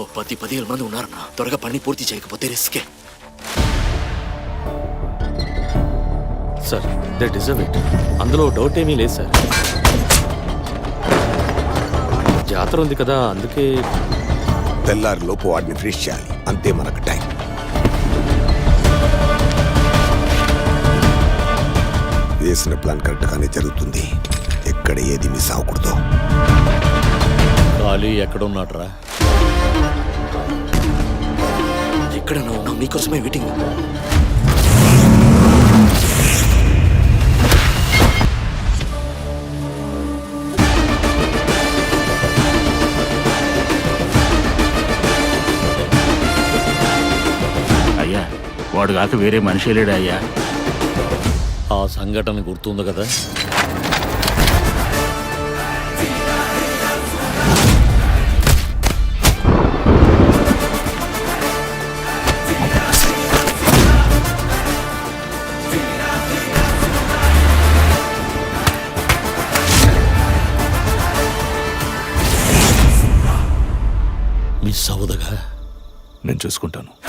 ఓ పది పదిహేను మంది ఉన్నారన్న. త్వరగా పని పూర్తి చేయకపోతే రిస్కే. Sir they deserve it. అందులో డౌట్ ఏమీ లేదు సార్. జాతర ఉంది కదా అందుకే తెల్లారి లోపు వాడిని ఫినిష్ చేయాలి. అంతే మనకు టైం. వేసిన ప్లాన్ కరెక్ట్గానే జరుగుతుంది. ఎక్కడ ఏది మిస్ అవ్వకూడదు. ఖాళీ ఎక్కడ ఉన్నాడ్రా ఎక్కడ ఉన్నావు మీకోసమే వెయిటింగ్ అయ్యా వాడు కాక వేరే మనిషి లేడా అయ్యా? ఆ సంఘటన గుర్తుంది కదా? మిస్ అవ్వదుగా. నేను చూసుకుంటాను.